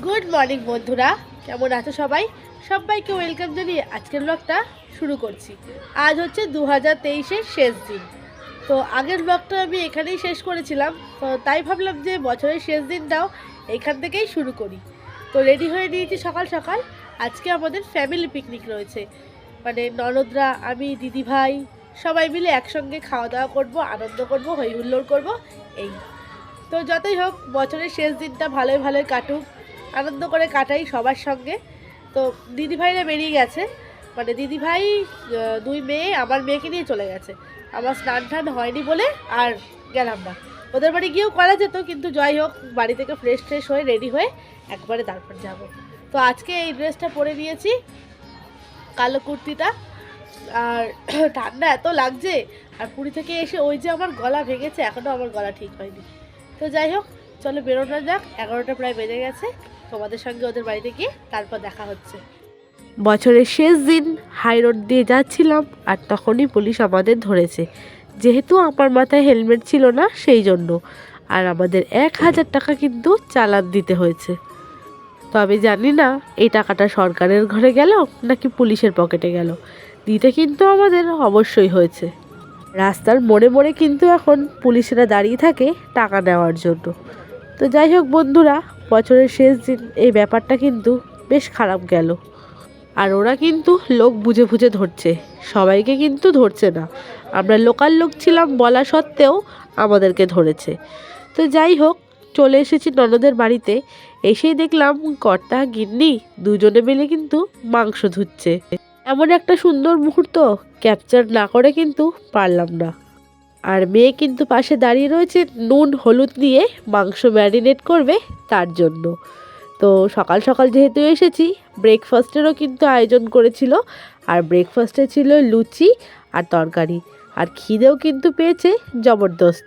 Good morning বন্ধুরা। কেমন আছো সবাই? সবাইকে ওয়েলকাম জানিয়ে আজকের ব্লগটা শুরু করছি। আজ হচ্ছে দু হাজার শেষ দিন। তো আগের ব্লগটা আমি এখানেই শেষ করেছিলাম। তো তাই ভাবলাম যে বছরের শেষ দিনটাও এখান থেকেই শুরু করি। তো রেডি হয়ে নিয়েছি সকাল সকাল। আজকে আমাদের ফ্যামিলি পিকনিক রয়েছে। মানে ননদরা, আমি, দিদিভাই, সবাই মিলে একসঙ্গে খাওয়া দাওয়া করব, আনন্দ করব হই হুল্লোড় করব, এই। তো যতই হোক, বছরের শেষ দিনটা ভালোই ভালোই কাটুক। আনন্দ করে কাটাই সবার সঙ্গে। তো দিদিভাইরা বেরিয়ে গেছে। মানে দিদিভাই দুই মেয়ে, আমার মেয়েকে নিয়ে চলে গেছে। আমার স্নান টান হয়নি বলে আর গেলাম না। ওদের বাড়ি গিয়েও করা যেত, কিন্তু যাই হোক, বাড়ি থেকে ফ্রেশ ট্রেশ হয়ে রেডি হয়ে একবারে তারপর যাব। তো আজকে এই ড্রেসটা পরে নিয়েছি, কালো কুর্তিটা। আর ঠান্ডা এত লাগছে, আর পুরী থেকে এসে ওই যে আমার গলা ভেঙেছে এখনও আমার গলা ঠিক হয়নি। তো যাই হোক, চলো বেরোনো যাক, এগারোটা প্রায় বেজে গেছে। তোমাদের সঙ্গে ওদের বাড়িতে গিয়ে তারপর দেখা হচ্ছে। বছরের শেষ দিন হাই রোড দিয়ে যাচ্ছিলাম আর তখনই পুলিশ আমাদের ধরেছে। যেহেতু আমার মাথায় হেলমেট ছিল না, সেই জন্য। আর আমাদের এক হাজার টাকা কিন্তু চালান দিতে হয়েছে। তবে জানি না, এই টাকাটা সরকারের ঘরে গেল নাকি পুলিশের পকেটে গেল? দিতে কিন্তু আমাদের অবশ্যই হয়েছে। রাস্তার মোড়ে মোড়ে কিন্তু এখন পুলিশরা দাঁড়িয়ে থাকে টাকা নেওয়ার জন্য। তো যাই হোক বন্ধুরা বছরের শেষ দিন, এই ব্যাপারটা কিন্তু বেশ খারাপ গেল। আর ওরা কিন্তু লোক বুঝে বুঝে ধরছে। সবাইকে কিন্তু ধরছে না। আমরা লোকাল লোক ছিলাম বলা সত্ত্বেও আমাদেরকে ধরেছে। তো যাই হোক, চলে এসেছি ননদের বাড়িতে। এসেই দেখলাম কর্তা, গিন্নি দুজনে মিলে কিন্তু মাংস ধুচ্ছে। এমন একটা সুন্দর মুহূর্ত ক্যাপচার না করে কিন্তু পারলাম না। আর মেয়ে কিন্তু পাশে দাঁড়িয়ে রয়েছে নুন, হলুদ নিয়ে মাংস ম্যারিনেট করবে তার জন্য। তো সকাল সকাল যেহেতু এসেছি ব্রেকফাস্টেরও কিন্তু আয়োজন করেছিল। আর ব্রেকফাস্টে ছিল লুচি আর তরকারি। আর খিদেও কিন্তু পেয়েছে জবরদস্ত।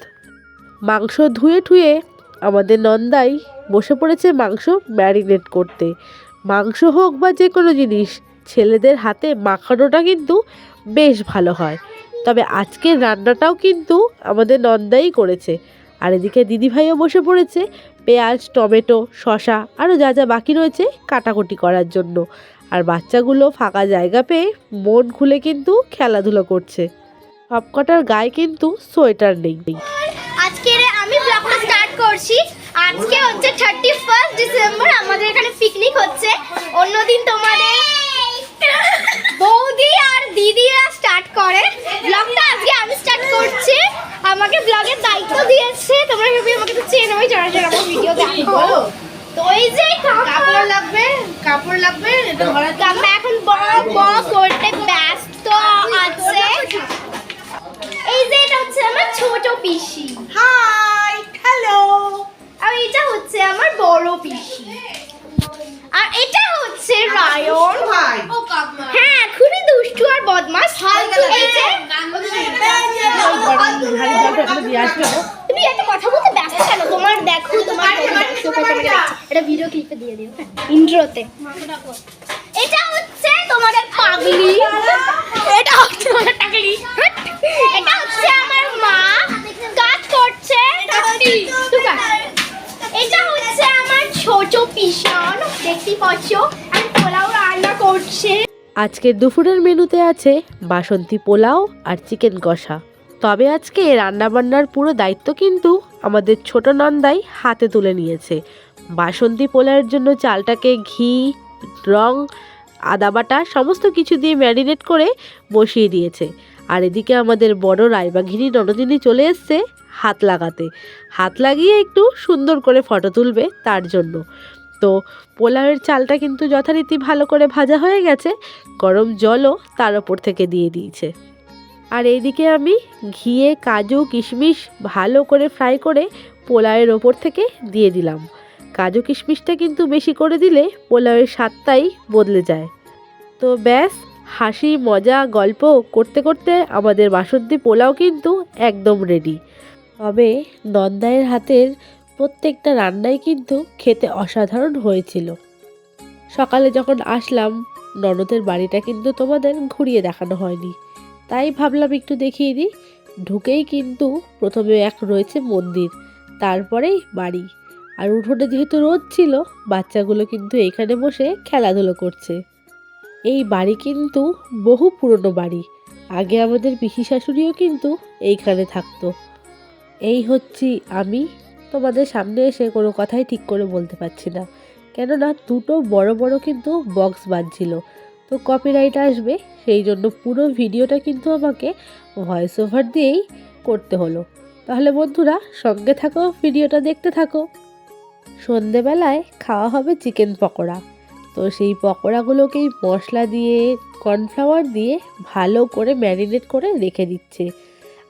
মাংস ধুয়ে ঠুয়ে আমাদের নন্দাই বসে পড়েছে মাংস ম্যারিনেট করতে। মাংস হোক বা যে কোনো জিনিস, ছেলেদের হাতে মাখানোটা কিন্তু বেশ ভালো হয়। তবে আজকের রান্নাটাও কিন্তু আমাদের নন্দাই করেছে। আর এদিকে দিদিভাইও বসে পড়েছে পেঁয়াজ, টমেটো শশা আরও যা যা বাকি রয়েছে কাটাকুটি করার জন্য। আর বাচ্চাগুলো ফাঁকা জায়গা পেয়ে মন খুলে কিন্তু খেলাধুলো করছে। সবকটার গায়ে কিন্তু সোয়েটার নেই। আজকে আমি ব্লগটা স্টার্ট করছি। আজকে হচ্ছে থার্টি ফার্স্ট ডিসেম্বর আমাদের এখানে পিকনিক হচ্ছে। অন্যদিন তোমাদের বৌদি আর দিদিরা স্টার্ট করে ব্লগটা আজকে আমি স্টার্ট করছি আমাকে ব্লগের দিয়েছে তোমরা সবাই আমাকে তো চেনোই যারা যারা আমার ভিডিও দেখো। তো এই যে কাপড় লাগবে কাপড় লাগবে এটা আমরা এখন বড় বড় করতে ব্যস্ত আছে। এই যে এটা হচ্ছে আমার ছোট পিসি। হাই হ্যালো আর এটা হচ্ছে আমার বড় পিসি। আর এটা হচ্ছে রায়ন। ভাই। হ্যাঁ খুবই দুষ্টু আর বদমাস। এই যে তুমি এত কথা বলতে ব্যস্ত কেন? তোমার দেখো তোমার চোখে তোমাকে দেখছি। এটা ভিডিও ক্লিপে দিয়ে দিও হ্যাঁ ইন্ট্রোতে এটা হচ্ছে তোমাদের পাগলি। এটা হচ্ছে তোমাদের টাকলি এটা হচ্ছে আমার মা। কাজ করছে এটা হচ্ছে আমার ছোট পিসন দেখতে পাচ্ছ? আর পোলাও রান্না করছে। আজকের দুপুরের মেনুতে আছে বাসন্তী পোলাও আর চিকেন কষা। তবে আজকে রান্নাবান্নার পুরো দায়িত্ব কিন্তু আমাদের ছোট নন্দাই হাতে তুলে নিয়েছে। বাসন্তী পোলাওয়ের জন্য চালটাকে ঘি, রং, আদা বাটা সমস্ত কিছু দিয়ে ম্যারিনেট করে বসিয়ে দিয়েছে। আর এদিকে আমাদের বড় রায়বাঘিনী ননদিনী চলে এসছে হাত লাগাতে। হাত লাগিয়ে একটু সুন্দর করে ফটো তুলবে তার জন্য। তো পোলাওয়ের চালটা কিন্তু যথারীতি ভালো করে ভাজা হয়ে গেছে, গরম জলও তার ওপর থেকে দিয়ে দিয়েছে। আর এইদিকে আমি ঘিয়ে, কাজু, কিশমিশ ভালো করে ফ্রাই করে পোলাওয়ের ওপর থেকে দিয়ে দিলাম। কাজু, কিশমিশটা কিন্তু বেশি করে দিলে পোলাওয়ের স্বাদটাই বদলে যায়। তো ব্যাস, হাসি, মজা, গল্প করতে করতে আমাদের বাসন্তী পোলাও কিন্তু একদম রেডি তবে নন্দায়ের হাতের প্রত্যেকটা রান্নাই কিন্তু খেতে অসাধারণ হয়েছিল। সকালে যখন আসলাম, ননদের বাড়িটা কিন্তু তোমাদের ঘুরিয়ে দেখানো হয়নি। তাই ভাবলাম একটু দেখিয়ে দিই। ঢুকেই কিন্তু প্রথমে এক রয়েছে মন্দির, তারপরেই বাড়ি। আর উঠোনে যেহেতু রোদ ছিল, বাচ্চাগুলো কিন্তু এখানে বসে খেলাধুলো করছে। এই বাড়ি কিন্তু বহু পুরনো বাড়ি। আগে আমাদের পিসি শাশুড়িও কিন্তু এইখানে থাকতো। এই হচ্ছি আমি। তোমাদের সামনে এসে কোনো কথাই ঠিক করে বলতে পারছি না। কেননা দুটো বড় বড় কিন্তু বক্স বাজছিল তো কপিরাইট আসবে, সেই জন্য পুরো ভিডিওটা কিন্তু আমাকে ভয়েস ওভার দিয়েই করতে হলো। তাহলে বন্ধুরা, সঙ্গে থাকো, ভিডিওটা দেখতে থাকো। সন্ধেবেলায় খাওয়া হবে চিকেন পকোড়া। তো সেই পকোড়াগুলোকেই মশলা দিয়ে কর্নফ্লাওয়ার দিয়ে ভালো করে ম্যারিনেট করে রেখে দিচ্ছে।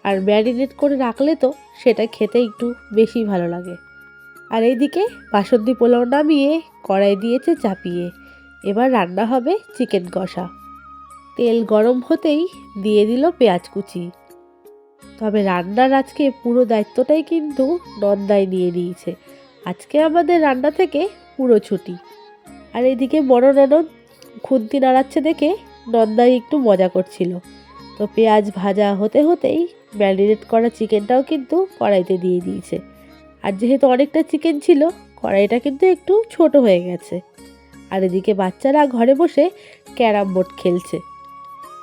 আর ম্যারিনেট করে রাখলে তো সেটা খেতে একটু বেশি ভালো লাগে। আর এইদিকে বাসন্তী পোলাও নামিয়ে কড়াই দিয়েছে চাপিয়ে। এবার রান্না হবে চিকেন কষা। তেল গরম হতেই দিয়ে দিল পেঁয়াজ কুচি। তবে রান্নার আজকে পুরো দায়িত্বটাই কিন্তু নন্দায় নিয়ে নিয়েছে। আজকে আমাদের রান্না থেকে পুরো ছুটি। আর এদিকে বড় ননদ খুন্তি নাড়াচ্ছে দেখে নন্দাই একটু মজা করছিল। তো পেঁয়াজ ভাজা হতে হতেই ম্যারিনেট করা চিকেনটাও কিন্তু কড়াইতে দিয়ে দিয়েছে। আর যেহেতু অনেকটা চিকেন ছিল, কড়াইটা কিন্তু একটু ছোট হয়ে গেছে। আর এদিকে বাচ্চারা ঘরে বসে ক্যারাম বোর্ড খেলছে।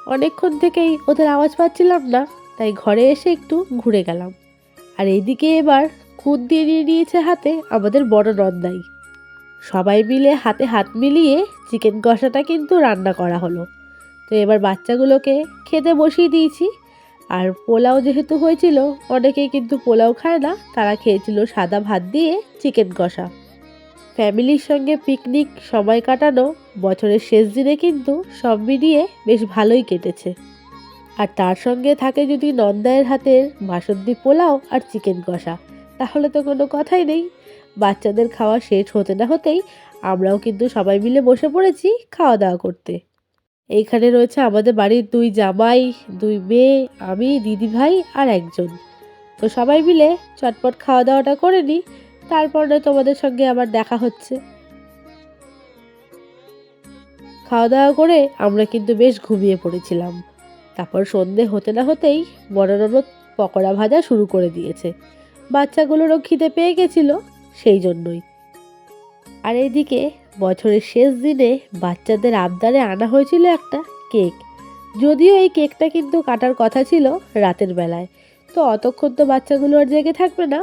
অনেকক্ষণ থেকেই ওদের আওয়াজ পাচ্ছিলাম না, তাই ঘরে এসে একটু ঘুরে গেলাম। আর এইদিকে এবার খুদ দিয়ে নিয়ে নিয়েছে হাতে আমাদের বড় নন্দাই। সবাই মিলে হাতে হাত মিলিয়ে চিকেন কষাটা কিন্তু রান্না করা হলো। তো এবার বাচ্চাগুলোকে খেতে বসিয়ে দিয়েছি। আর পোলাও যেহেতু হয়েছিল, অনেকেই কিন্তু পোলাও খায় না, তারা খেয়েছিল সাদা ভাত দিয়ে চিকেন কষা। ফ্যামিলির সঙ্গে পিকনিক, সময় কাটানো, বছরের শেষ দিনে কিন্তু সব মিলিয়ে বেশ ভালোই কেটেছে। আর তার সঙ্গে থাকে যদি নন্দায়ের হাতের বাসন্তী পোলাও আর চিকেন কষা, তাহলে তো কোনো কথাই নেই। বাচ্চাদের খাওয়া শেষ হতে না হতেই আমরাও কিন্তু সবাই মিলে বসে পড়েছি খাওয়া দাওয়া করতে। এইখানে রয়েছে আমাদের বাড়ির দুই জামাই, দুই মেয়ে, আমি দিদি ভাই আর একজন। তো সবাই মিলে চটপট খাওয়া দাওয়াটা করে নিই। তারপরে তোমাদের সঙ্গে আবার দেখা হচ্ছে। খাওয়া দাওয়া করে আমরা কিন্তু বেশ ঘুমিয়ে পড়েছিলাম। তারপর সন্ধে হতে না হতেই বড় পকোড়া ভাজা শুরু করে দিয়েছে। বাচ্চাগুলোরও খিদে পেয়ে গেছিল সেই জন্যই। আর এইদিকে বছরের শেষ দিনে বাচ্চাদের আবদারে আনা হয়েছিল একটা কেক। যদিও এই কেকটা কিন্তু কাটার কথা ছিল রাতের বেলায়। তো অতক্ষণ তো বাচ্চাগুলো আর জেগে থাকবে না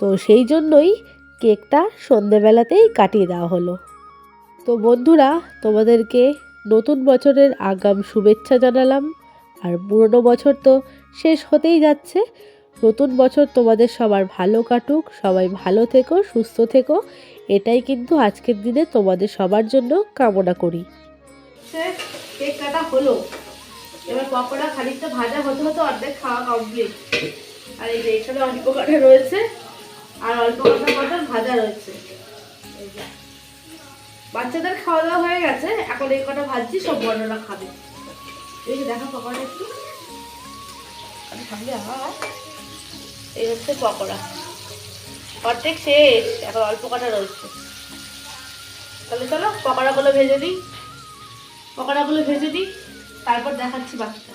তো সেই জন্যই কেকটা সন্ধেবেলাতেই কাটিয়ে দেওয়া হলো। তো বন্ধুরা, তোমাদেরকে নতুন বছরের আগাম শুভেচ্ছা জানালাম। আর পুরনো বছর তো শেষ হতেই যাচ্ছে। নতুন বছর তোমাদের সবার ভালো কাটুক, সবাই ভালো থেকো, সুস্থ থেকো। এটাই কিন্তু আজকের দিনে তোমাদের সবার জন্য কামনা করি। হলো। এবার পকোড়া ভাজা হতে হতে অর্ধেক খাওয়া কমপ্লিট আর এই যে এখানে কাটা রয়েছে। আর অল্প কাটা মটন ভাজা রয়েছে। বাচ্চাদের খাওয়া দাওয়া হয়ে গেছে, এখন এই কটা ভাজছি, সব বড়রা খাবে। এই দেখা পকোড়া একটু। এই হচ্ছে পকোড়া। অর্ধেক শেষ, এখন অল্প কটা রয়েছে। তাহলে চলো, পকোড়াগুলো ভেজে দিই। পকোড়াগুলো ভেজে দিই, তারপর দেখাচ্ছি বাকিটা